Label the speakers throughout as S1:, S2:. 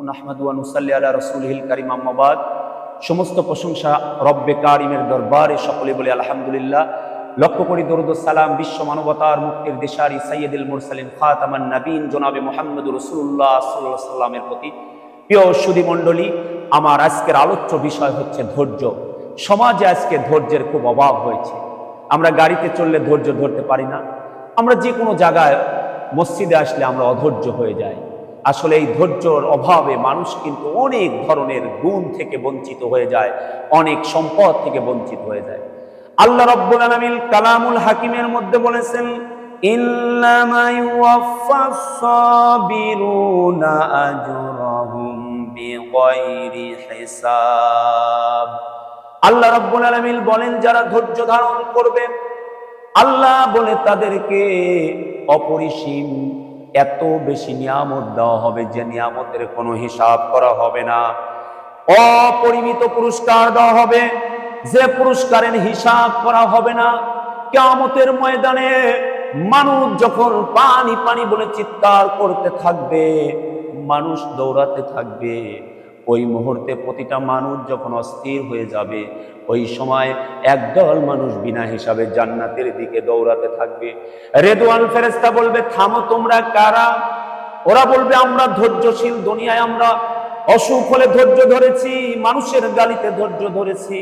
S1: আলা সমস্ত প্রশংসা রব্বে কারিমের দরবারে সকলে বলে আলহামদুলিল্লাহ লক্ষ্য করি দরুদ সালাম বিশ্ব মানবতার মুক্তির দেশারি সৈয়দুল মুরসালিম খাতামান নবীন জনাবে মোহাম্মদ রসুল্লাহ সাল্লামের প্রতি প্রিয় সুদী মণ্ডলী আমার আজকের আলোচ্য বিষয় হচ্ছে ধৈর্য সমাজে আজকে ধৈর্যের খুব অভাব হয়েছে আমরা গাড়িতে চললে ধৈর্য ধরতে পারি না আমরা যে কোনো জায়গায় মসজিদে আসলে আমরা অধৈর্য হয়ে যাই আসলে এই ধৈর্যর অভাবে মানুষ কিন্তু অনেক ধরনের গুণ থেকে বঞ্চিত হয়ে যায় অনেক সম্পদ থেকে বঞ্চিত হয়ে যায় আল্লাহ রব্বুল আলমিল কালামুল হাকিমের মধ্যে বলেছেন আল্লাহ রব্বুল আলমিল বলেন যারা ধৈর্য ধারণ করবে আল্লাহ বলে তাদেরকে অপরিসীম এত বেশি নিয়ামত দেওয়া হবে যে নিয়ামতের কোনো হিসাব করা হবে না অপরিমিত পুরস্কার দেওয়া হবে যে পুরস্কারের হিসাব করা হবে না কেমতের ময়দানে মানুষ যখন পানি পানি বলে চিৎকার করতে থাকবে মানুষ দৌড়াতে থাকবে ওই মুহূর্তে প্রতিটা মানুষ যখন অস্থির হয়ে যাবে ওই সময় একদল মানুষ বিনা হিসাবে জান্নাতের দিকে দৌড়াতে থাকবে রেদওয়ান ফেরেস্তা বলবে থামো তোমরা কারা ওরা বলবে আমরা ধৈর্যশীল দুনিয়ায় আমরা অসুখ হলে ধৈর্য ধরেছি মানুষের গালিতে ধৈর্য ধরেছি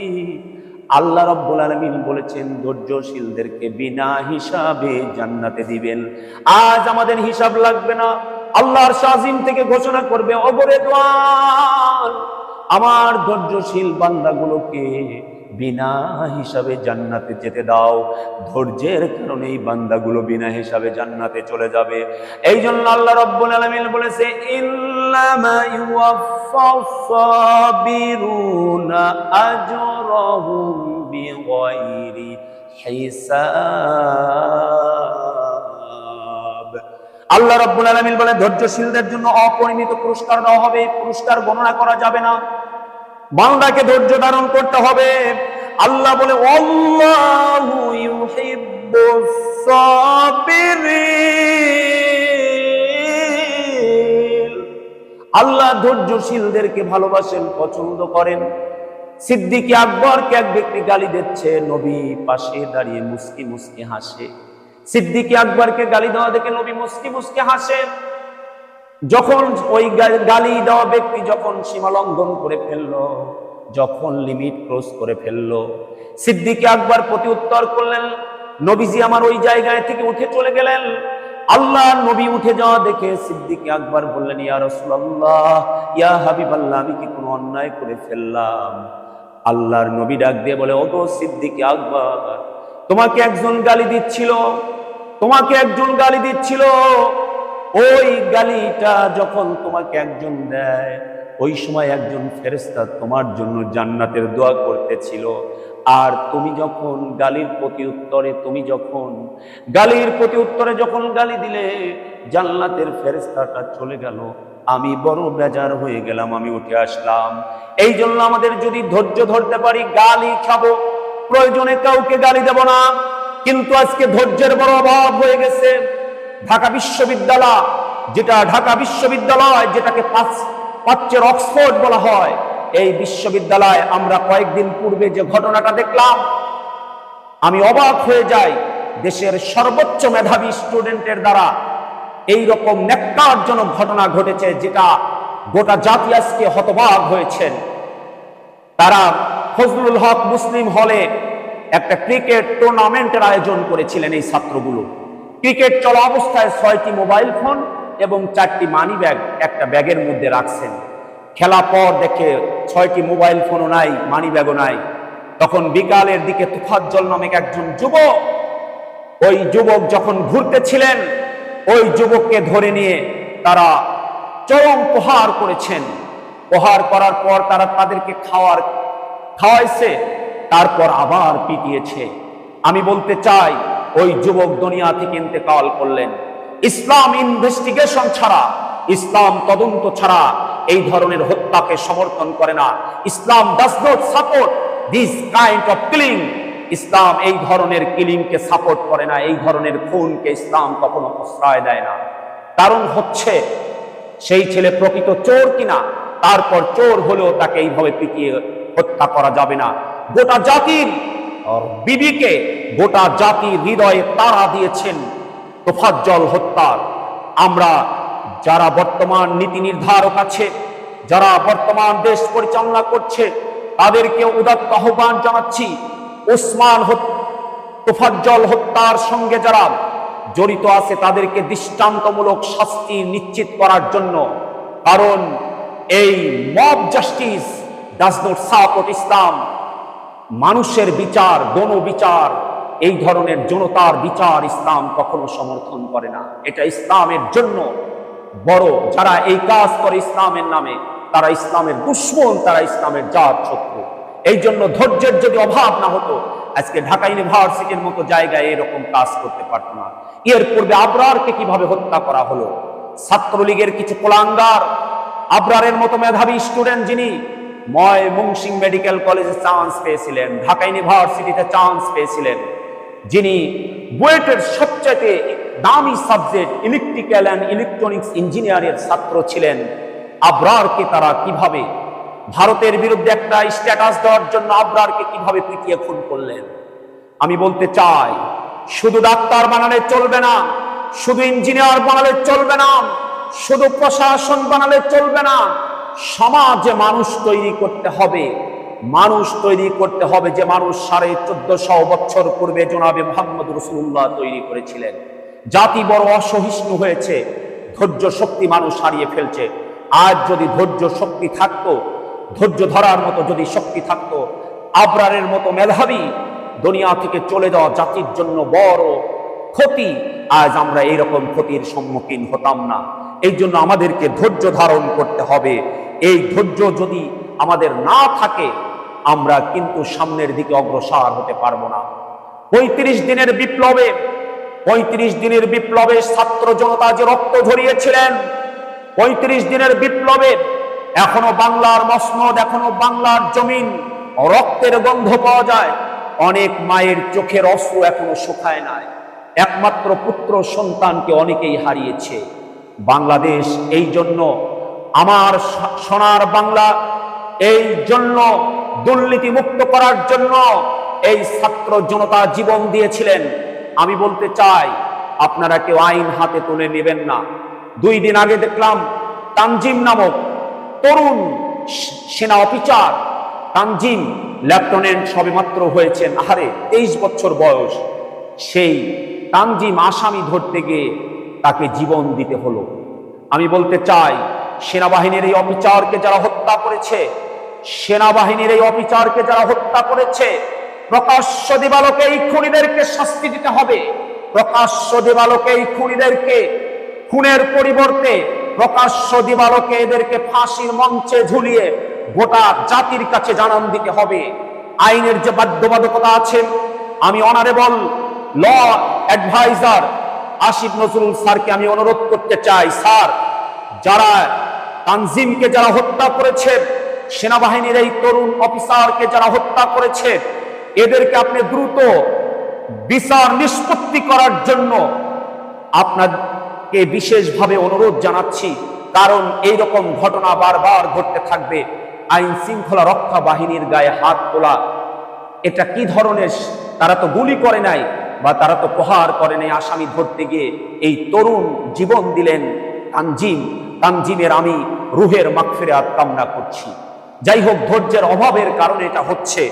S1: আল্লাহ রব্বুল আলমিন বলেছেন ধৈর্যশীলদেরকে বিনা হিসাবে জান্নাতে দিবেন আজ আমাদের হিসাব লাগবে না আল্লাহর শাহিম থেকে ঘোষণা করবে অবরে দোয়ান আমার ধৈর্যশীল বান্দাগুলোকে বিনা হিসাবে জান্নাতে যেতে দাও ধৈর্যের কারণে এই বান্দাগুলো বিনা হিসাবে জান্নাতে চলে যাবে এই জন্য আল্লাহ রব্বুল আলমিন বলেছে হিসাব আল্লাহ রব্বুল আলমিন বলে ধৈর্যশীলদের জন্য অপরিমিত পুরস্কার দেওয়া হবে পুরস্কার গণনা করা যাবে না বান্দাকে ধৈর্য ধারণ করতে হবে আল্লাহ বলে আল্লাহ ধৈর্যশীলদেরকে ভালোবাসেন পছন্দ করেন সিদ্দিকে আকবরকে এক ব্যক্তি গালি দিচ্ছে নবী পাশে দাঁড়িয়ে মুসকি মুসকি হাসে সিদ্দিকি আকবরকে গালি দেওয়া দেখে নবী মুসকি মুসকি হাসেন যখন ওই গালি দেওয়া ব্যক্তি যখন সীমা লঙ্ঘন করে ফেলল যখন লিমিট ক্রস করে ফেলল সিদ্দিকি আকবর প্রতি উত্তর করলেন নবীজি আমার ওই জায়গায় থেকে উঠে চলে গেলেন আল্লাহ নবী উঠে যাওয়া দেখে সিদ্দিকে আকবর বললেন ইয়া রসুল্লাহ ইয়া হাবিবাল্লাহ আমি কি কোনো অন্যায় করে ফেললাম আল্লাহর নবী ডাক দিয়ে বলে ওগো সিদ্দিকে আকবর তোমাকে একজন গালি দিচ্ছিল তোমাকে একজন গালি দিচ্ছিল ওই গালিটা যখন তোমাকে একজন দেয় ওই সময় একজন ফেরেস্তা তোমার জন্য জান্নাতের দোয়া করতেছিল আর তুমি যখন গালির প্রতি উত্তরে তুমি যখন গালির প্রতি উত্তরে যখন গালি দিলে জান্নাতের ফেরেস্তাটা চলে গেল আমি বড় বেজার হয়ে গেলাম আমি উঠে আসলাম এই জন্য আমাদের যদি ধৈর্য ধরতে পারি গালি খাবো প্রয়োজনে কাউকে গালি দেব না কিন্তু আজকে ধৈর্যের বড় অভাব হয়ে গেছে ঢাকা বিশ্ববিদ্যালয় যেটা ঢাকা বিশ্ববিদ্যালয় যেটাকে পাচ্যের অক্সফোর্ড বলা হয় এই বিশ্ববিদ্যালয়ে আমরা কয়েকদিন পূর্বে যে ঘটনাটা দেখলাম আমি অবাক হয়ে যাই দেশের সর্বোচ্চ মেধাবী স্টুডেন্টের দ্বারা এই রকম ন্যাক্কারজনক ঘটনা ঘটেছে যেটা গোটা জাতি আজকে হতবাক হয়েছেন তারা ফজলুল হক মুসলিম হলে একটা ক্রিকেট টুর্নামেন্টের আয়োজন করেছিলেন এই ছাত্রগুলো ক্রিকেট চলা অবস্থায় ছয়টি মোবাইল ফোন এবং চারটি মানি ব্যাগ একটা ব্যাগের মধ্যে রাখছেন খেলা পর দেখে ছয়টি মোবাইল ফোনও নাই মানি ব্যাগও নাই তখন বিকালের দিকে তুফাজ্জল নামে একজন যুবক ওই যুবক যখন ঘুরতেছিলেন ওই যুবককে ধরে নিয়ে তারা চরম প্রহার করেছেন প্রহার করার পর তারা তাদেরকে খাওয়ার খাওয়াইছে তারপর আবার পিটিয়েছে আমি বলতে চাই ওই যুবক দুনিয়া থেকে ইন্তেকাল করলেন ইসলাম ইনভেস্টিগেশন ছাড়া ইসলাম তদন্ত ছাড়া এই ধরনের হত্যাকে সমর্থন করে না ইসলাম does not support this kind of killing ইসলাম এই ধরনের কিলিংকে সাপোর্ট করে না এই ধরনের খুনকে ইসলাম কখনো প্রশ্রয় দেয় না কারণ হচ্ছে সেই ছেলে প্রকৃত চোর কিনা তারপর চোর হলেও তাকে এইভাবে পিটিয়ে হত্যা করা যাবে না গোটা জাতির বিবিকে গোটা জাতি হৃদয়ে তারা দিয়েছেন তোফাজ্জল হত্যার আমরা যারা বর্তমান নীতি নির্ধারক আছে যারা বর্তমান দেশ পরিচালনা করছে তাদেরকে উদাত্ত আহ্বান জানাচ্ছি ওসমান তোফাজ্জল হত্যার সঙ্গে যারা জড়িত আছে তাদেরকে দৃষ্টান্তমূলক শাস্তি নিশ্চিত করার জন্য কারণ এই mob justice does not support ইসলাম মানুষের বিচার গণ বিচার এই ধরনের জনতার বিচার ইসলাম কখনো সমর্থন করে না এটা ইসলামের জন্য বড় যারা এই কাজ করে ইসলামের নামে তারা ইসলামের দুশ্মন তারা ইসলামের জাত শত্রু এই জন্য ধৈর্যের যদি অভাব না হতো আজকে ঢাকা ইউনিভার্সিটির মতো জায়গায় এরকম কাজ করতে পারত না এর পূর্বে আবরারকে কিভাবে হত্যা করা হলো ছাত্রলীগের কিছু কোলাঙ্গার আবরারের মতো মেধাবী স্টুডেন্ট যিনি ময় মুংসিং মেডিকেল কলেজে চান্স পেয়েছিলেন ঢাকা ইউনিভার্সিটিতে চান্স পেয়েছিলেন যিনি বুয়েটের সবচাইতে দামি সাবজেক্ট ইলেকট্রিক্যাল অ্যান্ড ইলেকট্রনিক্স ইঞ্জিনিয়ারের ছাত্র ছিলেন আব্রারকে তারা কিভাবে ভারতের বিরুদ্ধে একটা স্ট্যাটাস দেওয়ার জন্য আব্রারকে কিভাবে পিটিয়ে খুন করলেন আমি বলতে চাই শুধু ডাক্তার বানালে চলবে না শুধু ইঞ্জিনিয়ার বানালে চলবে না শুধু প্রশাসন বানালে চলবে না সমাজে মানুষ তৈরি করতে হবে মানুষ তৈরি করতে হবে যে মানুষ সাড়ে চোদ্দশো বছর পূর্বে জনাবে মোহাম্মদ রসুল্লাহ তৈরি করেছিলেন জাতি বড় অসহিষ্ণু হয়েছে ধৈর্য শক্তি মানুষ হারিয়ে ফেলছে আজ যদি ধৈর্য শক্তি থাকতো ধৈর্য ধরার মতো যদি শক্তি থাকতো আবরারের মতো মেধাবী দুনিয়া থেকে চলে যাওয়া জাতির জন্য বড় ক্ষতি আজ আমরা এইরকম ক্ষতির সম্মুখীন হতাম না এই জন্য আমাদেরকে ধৈর্য ধারণ করতে হবে এই ধৈর্য যদি আমাদের না থাকে আমরা কিন্তু সামনের দিকে অগ্রসর হতে পারবো না পঁয়ত্রিশ দিনের বিপ্লবে পঁয়ত্রিশ দিনের বিপ্লবে ছাত্র জনতা যে রক্ত ঝরিয়েছিলেন পঁয়ত্রিশ দিনের বিপ্লবে এখনো বাংলার মসনদ এখনো বাংলার জমিন রক্তের গন্ধ পাওয়া যায় অনেক মায়ের চোখের অস্ত্র এখনো শুকায় নাই একমাত্র পুত্র সন্তানকে অনেকেই হারিয়েছে বাংলাদেশ এই জন্য আমার সোনার বাংলা এই জন্য দুর্নীতি মুক্ত করার জন্য এই ছাত্র জনতা জীবন দিয়েছিলেন আমি বলতে চাই আপনারা কেউ আইন হাতে তুলে নেবেন না দুই দিন আগে দেখলাম তানজিম নামক তরুণ সেনা অফিসার তানজিম লেফটেন্যান্ট সবেমাত্র হয়েছেন আহারে তেইশ বছর বয়স সেই তানজিম আসামি ধরতে গিয়ে তাকে জীবন দিতে হলো আমি বলতে চাই সেনাবাহিনীর এই অবিচারকে যারা হত্যা করেছে সেনাবাহিনীর এই অবিচারকে যারা হত্যা করেছে প্রকাশ্য দেবালোকে এই খুনিদেরকে শাস্তি দিতে হবে প্রকাশ্য দেবালোকে এই খুনিদেরকে খুনের পরিবর্তে প্রকাশ্য দিবালোকে এদেরকে ফাঁসির মঞ্চে ঝুলিয়ে গোটা জাতির কাছে জানান দিতে হবে আইনের যে বাধ্যবাধকতা আছে আমি honourable law adviser Asif Nazrul স্যারকে আমি অনুরোধ করতে চাই স্যার যারা তানজিমকে যারা হত্যা করেছে সেনাবাহিনীর এই তরুণ অফিসারকে যারা হত্যা করেছে এদেরকে আপনি দ্রুত বিচার নিষ্পত্তি করার জন্য আপনাকে বিশেষভাবে অনুরোধ জানাচ্ছি কারণ এই রকম ঘটনা বারবার ঘটতে থাকবে আইন শৃঙ্খলা রক্ষা বাহিনীর গায়ে হাত তোলা এটা কি ধরনের তারা তো গুলি করে নাই বা তারা তো প্রহার করে নাই আসামি ধরতে গিয়ে এই তরুণ জীবন দিলেন তানজিম তানজিমের আমি রুহের মাকফিরাত কামনা করছি যাই হোক ধৈর্যের অভাবের কারণে এটা হচ্ছে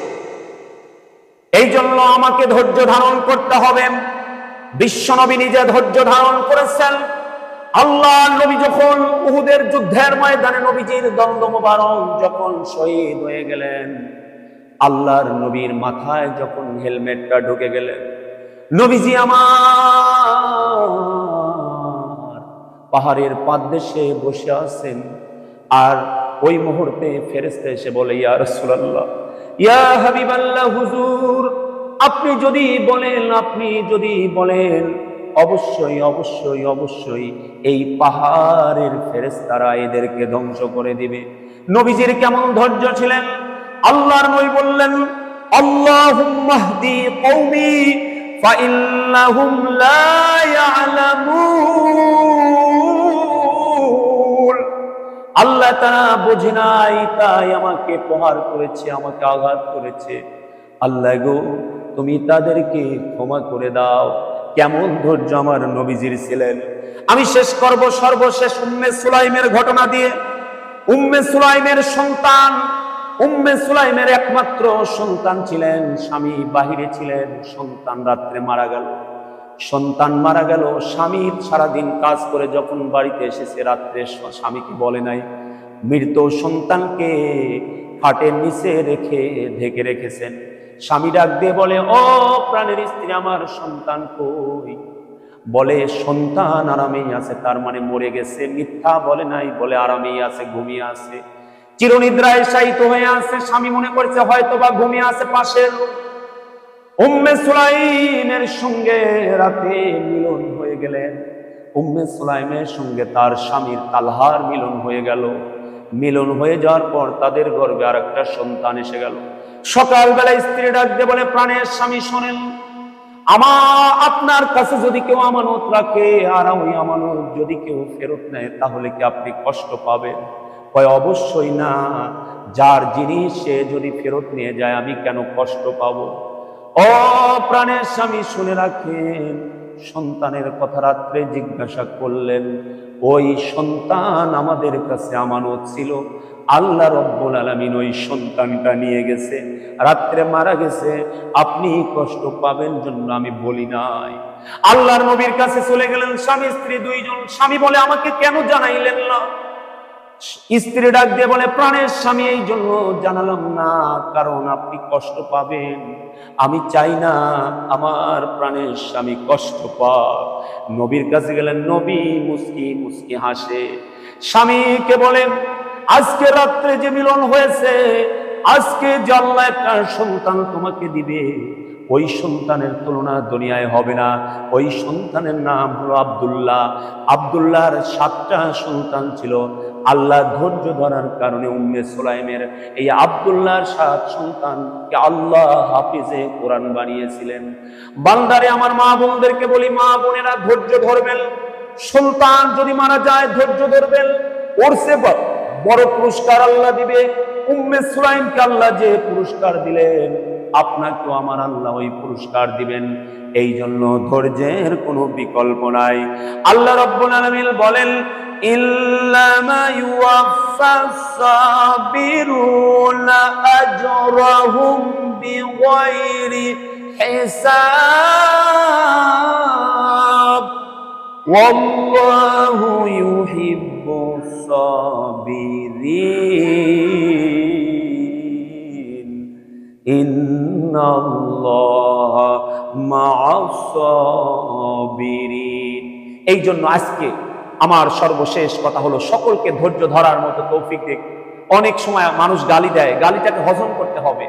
S1: এই জন্য আমাকে ধৈর্য ধারণ করতে হবে বিশ্বনবী নিজে ধৈর্য ধারণ করেছেন আল্লাহ নবী যখন উহুদের যুদ্ধের ময়দানে নবীজির দ্বন্দ্ব মোবারক যখন শহীদ হয়ে গেলেন আল্লাহর নবীর মাথায় যখন হেলমেটটা ঢুকে গেলেন নবীজি আমার পাহাড়ের পাদদেশে বসে আছেন আর ওই মুহূর্তে ফেরেস্তে এসে বলে ইয়া রসুল্লাহ ইয়া হাবিবাল্লাহ হুজুর আপনি যদি বলেন আপনি যদি বলেন অবশ্যই অবশ্যই অবশ্যই এই পাহাড়ের ফেরেস্তারা এদেরকে ধ্বংস করে দিবে নবীজির কেমন ধৈর্য ছিলেন আল্লাহর নই বললেন আল্লাহ মাহদি কৌমি আল্লাহ তারা বোঝে নাই তাই আমাকে প্রহার করেছে আমাকে আঘাত করেছে আল্লাহ গো তুমি তাদেরকে ক্ষমা করে দাও কেমন ধৈর্য আমার নবীজির ছিলেন আমি শেষ করব সর্বশেষ উম্মে সুলাইমের ঘটনা দিয়ে উম্মে সুলাইমের সন্তান উম্মে সুলাইমের একমাত্র সন্তান ছিলেন স্বামী বাহিরে ছিলেন সন্তান রাত্রে মারা গেল সন্তান মারা গেল স্বামী সারাদিন কাজ করে যখন বাড়িতে এসেছে রাত্রে স্বামীকে বলে নাই মৃত সন্তানকে খাটের নিচে রেখে ঢেকে রেখেছেন স্বামী ডাক দিয়ে বলে ও প্রাণের স্ত্রী আমার সন্তান কই বলে সন্তান আরামেই আছে তার মানে মরে গেছে মিথ্যা বলে নাই বলে আরামেই আছে ঘুমিয়ে আছে চিরনিদ্রায় শায়িত হয়ে আছে স্বামী মনে করছে হয়তো বা ঘুমিয়ে আছে পাশের উম্মে সুলাইমের সঙ্গে রাতে মিলন হয়ে গেলেন উম্মে সুলাইমের সঙ্গে তার স্বামীর তালহার মিলন হয়ে গেল মিলন হয়ে যাওয়ার পর তাদের গর্বে আর একটা সন্তান এসে গেল সকালবেলা স্ত্রী ডাকতে বলে প্রাণের স্বামী শোনেন আমার আপনার কাছে যদি কেউ আমানত রাখে আর ওই আমানত যদি কেউ ফেরত নেয় তাহলে কি আপনি কষ্ট পাবেন কয় অবশ্যই না যার জিনিস সে যদি ফেরত নিয়ে যায় আমি কেন কষ্ট পাবো অপ্রাণের স্বামী শুনে রাখেন সন্তানের কথা রাত্রে জিজ্ঞাসা করলেন ওই সন্তান আমাদের কাছে আমানত ছিল আল্লাহ রব্বুল আলমিন ওই সন্তানটা নিয়ে গেছে রাত্রে মারা গেছে আপনি কষ্ট পাবেন জন্য আমি বলি নাই আল্লাহর নবীর কাছে চলে গেলেন স্বামী স্ত্রী দুইজন স্বামী বলে আমাকে কেন জানাইলেন না স্ত্রী ডাক দিয়ে বলে প্রাণের স্বামী এই জন্য জানালাম না কারণ আপনি কষ্ট পাবেন আমি চাই না আমার প্রাণের স্বামী কষ্ট পাক নবীর কাছে গেলেন নবী মুসকি মুসকি হাসে স্বামীকে বলেন আজকে রাত্রে যে মিলন হয়েছে আজকে জল্লা একটা সন্তান তোমাকে দিবে ওই সন্তানের তুলনা দুনিয়ায় হবে না ওই সন্তানের নাম হলো আবদুল্লাহ আবদুল্লাহর সাতটা সন্তান ছিল আল্লাহ ধৈর্য ধরার কারণে উম্মে সোলাইমের এই আবদুল্লাহর সাত সন্তানকে আল্লাহ হাফিজে কোরআন বানিয়েছিলেন বান্দারে আমার মা বোনদেরকে বলি মা বোনেরা ধৈর্য ধরবেন সন্তান যদি মারা যায় ধৈর্য ধরবেন ওর সে বড় পুরস্কার আল্লাহ দিবে উম্মে সুলাইমকে আল্লাহ যে পুরস্কার দিলেন আপনাকেও আমার আল্লাহ ওই পুরস্কার দিবেন এই জন্য ধৈর্যের কোনো বিকল্প নাই আল্লাহ রব্বুল আলমিল বলেন ইন এই জন্য আজকে আমার সর্বশেষ কথা হলো সকলকে ধৈর্য ধরার মতো তৌফিক দেখ অনেক সময় মানুষ গালি দেয় গালিটাকে হজম করতে হবে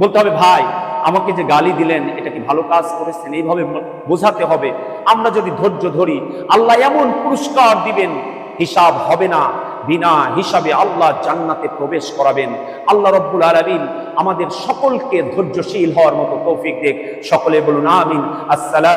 S1: বলতে হবে ভাই আমাকে যে গালি দিলেন এটা কি ভালো কাজ করেছেন এইভাবে বোঝাতে হবে আমরা যদি ধৈর্য ধরি আল্লাহ এমন পুরস্কার দিবেন হিসাব হবে না বিনা হিসাবে আল্লাহ জান্নাতে প্রবেশ করাবেন আল্লাহ রব্বুল আলমিন আমাদের সকলকে ধৈর্যশীল হওয়ার মতো কৌফিক দেখ সকলে বলুন আমিন আসসালাম